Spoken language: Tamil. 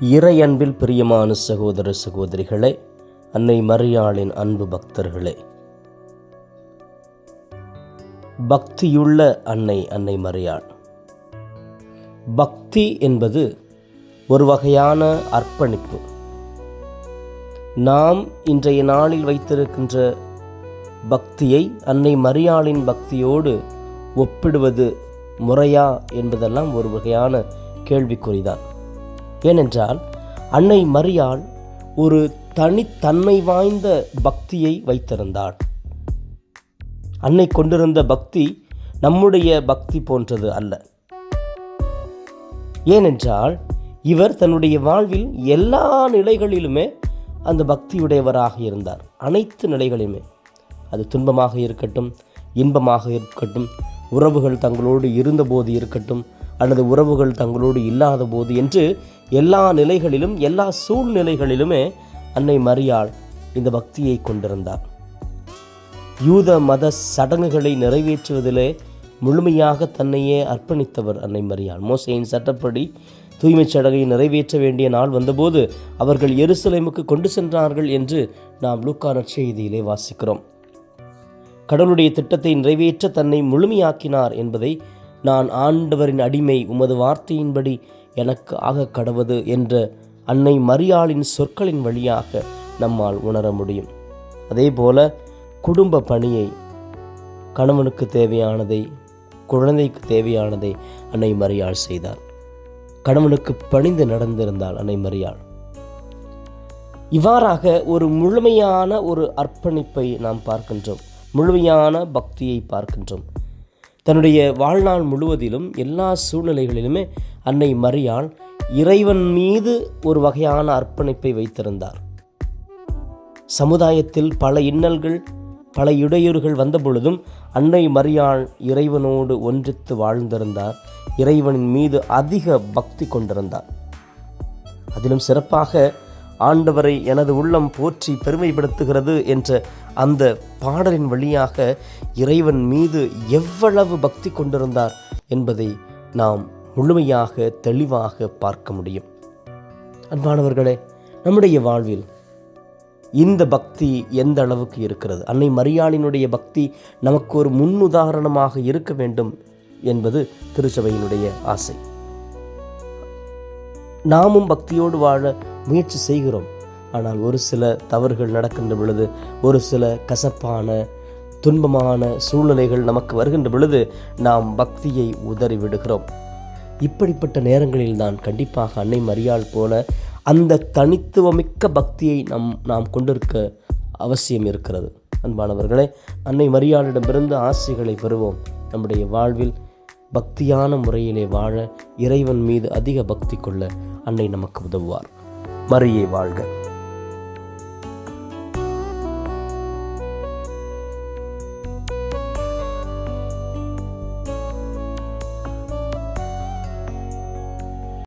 இறை அன்பில் பிரியமான சகோதர சகோதரிகளே அன்னை மரியாளின் அன்பு பக்தர்களே. பக்தியுள்ள அன்னை அன்னை மரியாள். பக்தி என்பது ஒரு வகையான அர்ப்பணிப்பு. நாம் இன்றைய நாளில் வைத்திருக்கின்ற பக்தியை அன்னை மரியாளின் பக்தியோடு ஒப்பிடுவது முறையா என்பதெல்லாம் ஒரு வகையான கேள்விக்குறிதான். ஏனென்றால் அன்னை மரியாள் ஒரு தனித்தன்மை வாய்ந்த பக்தியை வைத்திருந்தாள். அன்னை கொண்டிருந்த பக்தி நம்முடைய பக்தி போன்றது அல்ல. ஏனென்றால் இவர் தன்னுடைய வாழ்வில் எல்லா நிலைகளிலுமே அந்த பக்தியுடையவராக இருந்தார். அனைத்து நிலைகளிலுமே. அது துன்பமாக இருக்கட்டும் இன்பமாக இருக்கட்டும் உறவுகள் தங்களோடு இருந்தபோது இருக்கட்டும் அல்லது உறவுகள் தங்களோடு இல்லாத போது என்று எல்லா நிலைகளிலும் எல்லா சூழ்நிலைகளிலுமே அன்னை மரியாள் இந்த பக்தியை கொண்டிருந்தார். யூத மத சடங்குகளை நிறைவேற்றுவதிலே முழுமையாக தன்னையே அர்ப்பணித்தவர் அன்னை மரியாள். மோசையின் சட்டப்படி தூய்மைச் சடங்கை நிறைவேற்ற வேண்டிய நாள் வந்தபோது அவர்கள் எருசலேமுக்கு கொண்டு சென்றார்கள் என்று நாம் லூக்கா நற்செய்தியிலே வாசிக்கிறோம். கடவுளுடைய திட்டத்தை நிறைவேற்ற தன்னை முழுமையாக்கினார் என்பதை நான் ஆண்டவரின் அடிமை உமது வார்த்தையின்படி எனக்கு ஆக கடவது என்ற அன்னை மரியாளின் சொற்களின் வழியாக நம்மால் உணர முடியும். அதேபோல குடும்ப பணியை கணவனுக்கு தேவையானதை குழந்தைக்கு தேவையானதை அன்னை மரியாள் செய்தார். கணவனுக்கு பணிந்து நடந்திருந்தாள் அன்னை மரியாள். இவ்வாறாக ஒரு முழுமையான ஒரு அர்ப்பணிப்பை நாம் பார்க்கின்றோம். முழுமையான பக்தியை பார்க்கின்றோம். தன்னுடைய வாழ்நாள் முழுவதிலும் எல்லா சூழ்நிலைகளிலுமே அன்னை மரியாள் இறைவன் மீது ஒரு வகையான அர்ப்பணிப்பை வைத்திருந்தார். சமுதாயத்தில் பல இன்னல்கள் பல இடையூறுகள் வந்த பொழுதும் அன்னை மரியாள் இறைவனோடு ஒன்றித்து வாழ்ந்திருந்தார். இறைவனின் மீது அதிக பக்தி கொண்டிருந்தார். அதிலும் சிறப்பாக ஆண்டவரை எனது உள்ளம் போற்றி பெருமைப்படுத்துகிறது என்ற அந்த பாடலின் வழியாக இறைவன் மீது எவ்வளவு பக்தி கொண்டிருந்தார் என்பதை நாம் முழுமையாக தெளிவாக பார்க்க முடியும். அன்பானவர்களே நம்முடைய வாழ்வில் இந்த பக்தி எந்த அளவுக்கு இருக்கிறது? அன்னை மரியாளினுடைய பக்தி நமக்கு ஒரு முன்னுதாரணமாக இருக்க வேண்டும் என்பது திருச்சபையினுடைய ஆசை. நாமும் பக்தியோடு வாழ முயற்சி செய்கிறோம். ஆனால் ஒரு சில தவறுகள் நடக்கின்ற பொழுது ஒரு சில கசப்பான துன்பமான சூழ்நிலைகள் நமக்கு வருகின்ற பொழுது நாம் பக்தியை உதறி விடுகிறோம். இப்படிப்பட்ட நேரங்களில் தான் கண்டிப்பாக அன்னை மரியாள் போல அந்த தனித்துவமிக்க பக்தியை நம் நாம் கொண்டிருக்க அவசியம் இருக்கிறது. அன்பானவர்களே அன்னை மரியாளிடமிருந்து ஆசைகளை பெறுவோம். நம்முடைய வாழ்வில் பக்தியான முறையிலே வாழ இறைவன் மீது அதிக பக்தி கொள்ள அன்னை நமக்கு உதவுவார். மரியே வாழ்க.